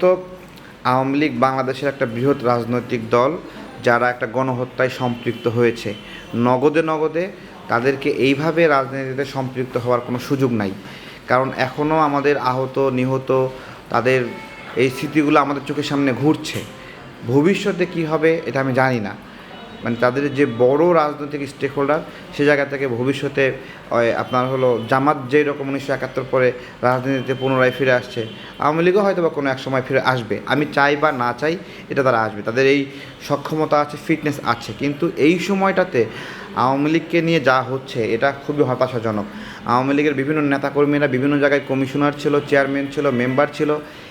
তো আওয়ামী লীগ বাংলাদেশের একটা বৃহৎ রাজনৈতিক দল যারা একটা গণহত্যায় সম্পৃক্ত হয়েছে। নগদে নগদে তাদেরকে এইভাবে রাজনীতিতে সম্পৃক্ত হওয়ার কোনো সুযোগ নাই। কারণ এখনও আমাদের আহত, নিহত, তাদের এই স্মৃতিগুলো আমাদের চোখের সামনে ঘুরছে। ভবিষ্যতে কি হবে এটা আমি জানি না। মানে তাদের যে বড় রাজনৈতিক স্টেক হোল্ডার সে জায়গা থেকে ভবিষ্যতে আপনার হলো জামাত যেই রকম উনিশশো একাত্তর পরে রাজনীতিতে পুনরায় ফিরে আসছে, আওয়ামী লীগও হয়তো বা কোনো এক সময় ফিরে আসবে। আমি চাই বা না চাই, এটা তারা আসবে। তাদের এই সক্ষমতা আছে ফিটনেস আছে। কিন্তু এই সময়টাতে আওয়ামী লীগকে নিয়ে যা হচ্ছে, এটা খুবই হতাশাজনক। আওয়ামী লীগের বিভিন্ন নেতাকর্মীরা বিভিন্ন জায়গায় কমিশনার ছিল চেয়ারম্যান ছিল মেম্বার ছিল।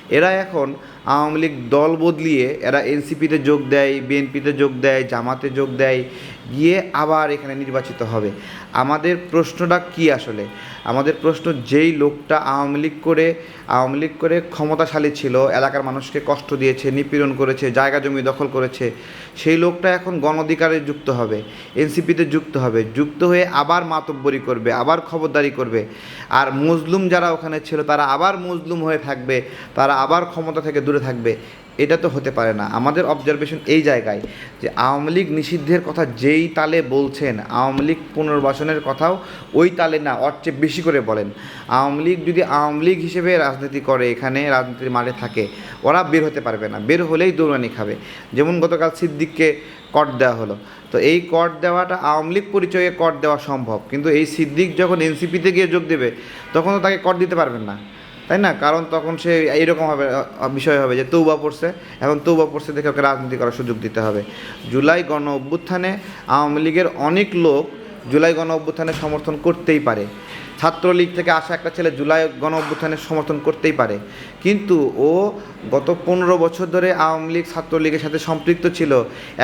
এরা এখন আওয়ামী লীগ দল বদলিয়ে এরা এনসিপিতে যোগ দেয় বিএনপিতে যোগ দেয়, জামাতে যোগ দেয় গিয়ে আবার এখানে নির্বাচিত হবে। আমাদের প্রশ্নটা কি আসলে? আমাদের প্রশ্ন যেই লোকটা আওয়ামী লীগ করে, আওয়ামী লীগ করে ক্ষমতাশালী ছিল, এলাকার মানুষকে কষ্ট দিয়েছে, নিপীড়ন করেছে, জায়গা জমি দখল করেছে, সেই লোকটা এখন গণঅধিকারে যুক্ত হবে, এনসিপিতে যুক্ত হবে, যুক্ত হয়ে আবার মাতব্বরি করবে, আবার খবরদারি করবে। আর মজলুম যারা ওখানে ছিল, তারা আবার মজলুম হয়ে থাকবে, তারা আবার ক্ষমতা থেকে দূরে থাকবে। এটা তো হতে পারে না। আমাদের অবজারভেশন এই জায়গায় যে আওয়ামী লীগ নিষিদ্ধের কথা যেই তালে বলছেন, আওয়ামী লীগ পুনর্বাসনের কথাও ওই তালে না, ওর চেয়ে বেশি করে বলেন। আওয়ামী লীগ যদি আওয়ামী লীগ হিসেবে রাজনীতি করে, এখানে রাজনীতির মাঠে থাকে, ওরা বের হতে পারবে না। বের হলেই দৌড়ানি খাবে। যেমন গতকাল সিদ্দিককে কট দেওয়া হলো। তো এই কট দেওয়াটা, আওয়ামী লীগ পরিচয়ে কট দেওয়া সম্ভব। কিন্তু এই সিদ্দিক যখন এনসিপিতে গিয়ে যোগ দেবে, তখন তো তাকে কট দিতে পারবেন না। তাই না? কারণ তখন সে এইরকম হবে বিষয় হবে যে তৌবা পড়ছে, এখন তৌবা পড়ছে দেখে ওকে রাজনীতি করার সুযোগ দিতে হবে। জুলাই গণ অভ্যুত্থানে আওয়ামী লীগের অনেক লোক জুলাই গণ অভ্যুত্থানে সমর্থন করতেই পারে। ছাত্রলীগ থেকে আসা একটা ছেলে জুলাই গণ অভ্যুত্থানে সমর্থন করতেই পারে। কিন্তু ও গত পনেরো বছর ধরে আওয়ামী লীগ ছাত্রলীগের সাথে সম্পৃক্ত ছিল।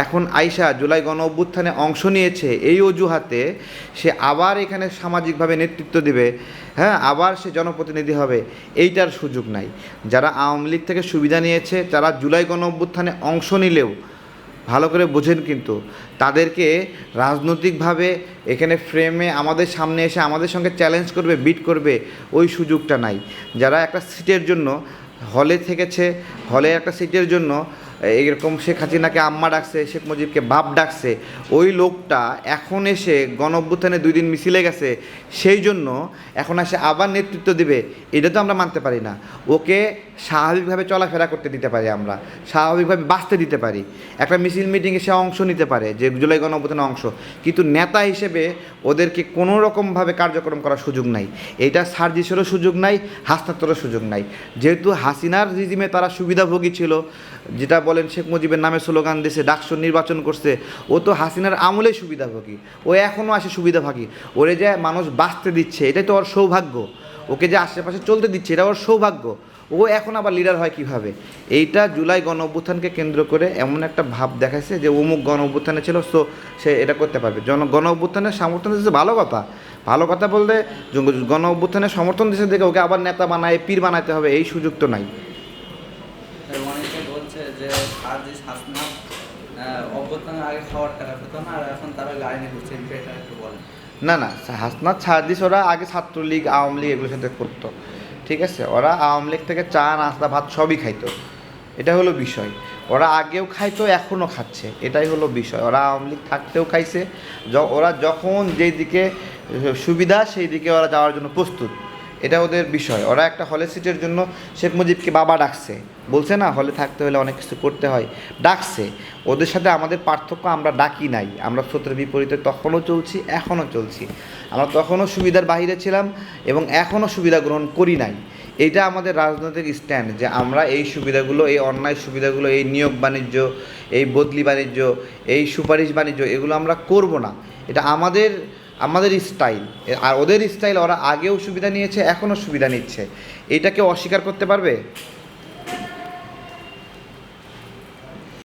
এখন আইসা জুলাই গণ অভ্যুত্থানে অংশ নিয়েছে। এই অজুহাতে সে আবার এখানে সামাজিকভাবে নেতৃত্ব দিবে। হ্যাঁ আবার সে জনপ্রতিনিধি হবে। এইটার সুযোগ নাই। যারা আওয়ামী লীগ থেকে সুবিধা নিয়েছে, তারা জুলাই গণ অভ্যুত্থানে অংশ নিলেও ভালো করে বোঝেন কিন্তু। তাদেরকে রাজনৈতিকভাবে এখানে ফ্রেমে আমাদের সামনে এসে আমাদের সঙ্গে চ্যালেঞ্জ করবে বিট করবে, ওই সুযোগটা নাই। যারা একটা সিটের জন্য হলে থেকেছে হলে একটা সিটের জন্য এরকম শেখ হাসিনাকে আম্মা ডাকছে, শেখ মুজিবকে বাপ ডাকছে, ওই লোকটা এখন এসে গণ অভ্যুত্থানে দুই দিন মিছিলে গেছে, সেই জন্য এখন এসে আবার নেতৃত্ব দিবে, এটা তো আমরা মানতে পারি না। ওকে স্বাভাবিকভাবে চলাফেরা করতে দিতে পারি আমরা, স্বাভাবিকভাবে বাঁচতে দিতে পারি। একটা মিছিল মিটিংয়ে সে অংশ নিতে পারে, যে জুলাই গণ অংশ, কিন্তু নেতা হিসেবে ওদেরকে কোনো রকমভাবে কার্যক্রম করার সুযোগ নাই। এটা সার্জিসেরও সুযোগ নাই হাসনাতেরও সুযোগ নাই। যেহেতু হাসিনার রিজিমে তারা সুবিধাভোগী ছিল যেটা বলেন শেখ মুজিবের নামে স্লোগান দিয়েছে ডাকসুর নির্বাচন করছে, ও তো হাসিনার আমলেই সুবিধাভোগী ও এখনও আসে সুবিধাভোগী ওরে যে মানুষ বাঁচতে দিচ্ছে, এটাই তো ওর সৌভাগ্য। ওকে যে আশেপাশে চলতে দিচ্ছে, এটা ওর সৌভাগ্য। ও এখন আবার লিডার হয় কীভাবে? এইটা জুলাই গণ অভ্যুত্থানকে কেন্দ্র করে এমন একটা ভাব দেখাইছে যে অমুক গণ অভ্যুত্থানে ছিল, সো সে এটা করতে পারবে। জন, গণ অভ্যুত্থানের সমর্থন দিচ্ছে ভালো কথা। ভালো কথা বলতে গণ অভ্যুত্থানের সমর্থন দিচ্ছে দেখে ওকে আবার নেতা বানায়, পীর বানাতে হবে, এই সুযোগ তো নাই অনেকে বলছে যে সার্জিস হাসনা না না না, হাসনাত ছাড়দিস ওরা, আগে ছাত্রলীগ, আওয়ামী লীগ এগুলোর সাথে করতো। ঠিক আছে, ওরা আওয়ামী লীগ থেকে চা, নাস্তা, ভাত সবই খাইতো। এটা হলো বিষয়। ওরা আগেও খাইতো, এখনও খাচ্ছে। এটাই হলো বিষয়। ওরা আওয়ামী লীগ থাকতেও খাইছে। ওরা যখন যেই দিকে সুবিধা, সেই দিকে ওরা যাওয়ার জন্য প্রস্তুত। এটা ওদের বিষয়। ওরা একটা হলে সিটের জন্য শেখ মুজিবকে বাবা ডাকছে। বলছে না হলে থাকতে হলে অনেক কিছু করতে হয়। ডাকছে। ওদের সাথে আমাদের পার্থক্য আমরা ডাকি নাই। আমরা স্রোতের বিপরীতে তখনও চলছি, এখনও চলছি। আমরা তখনও সুবিধার বাহিরে ছিলাম এবং এখনও সুবিধা গ্রহণ করি নাই। এটা আমাদের রাজনৈতিক স্ট্যান্ড যে আমরা এই সুবিধাগুলো, এই অন্যায় সুবিধাগুলো, এই নিয়োগ বাণিজ্য, এই বদলি বাণিজ্য, এই সুপারিশ বাণিজ্য, এগুলো আমরা করব না। এটা আমাদের আমাদের স্টাইল আর ওদের স্টাইল ওরা আগেও সুবিধা নিয়েছে, এখনও সুবিধা নিচ্ছে। এটাকে অস্বীকার করতে পারবে?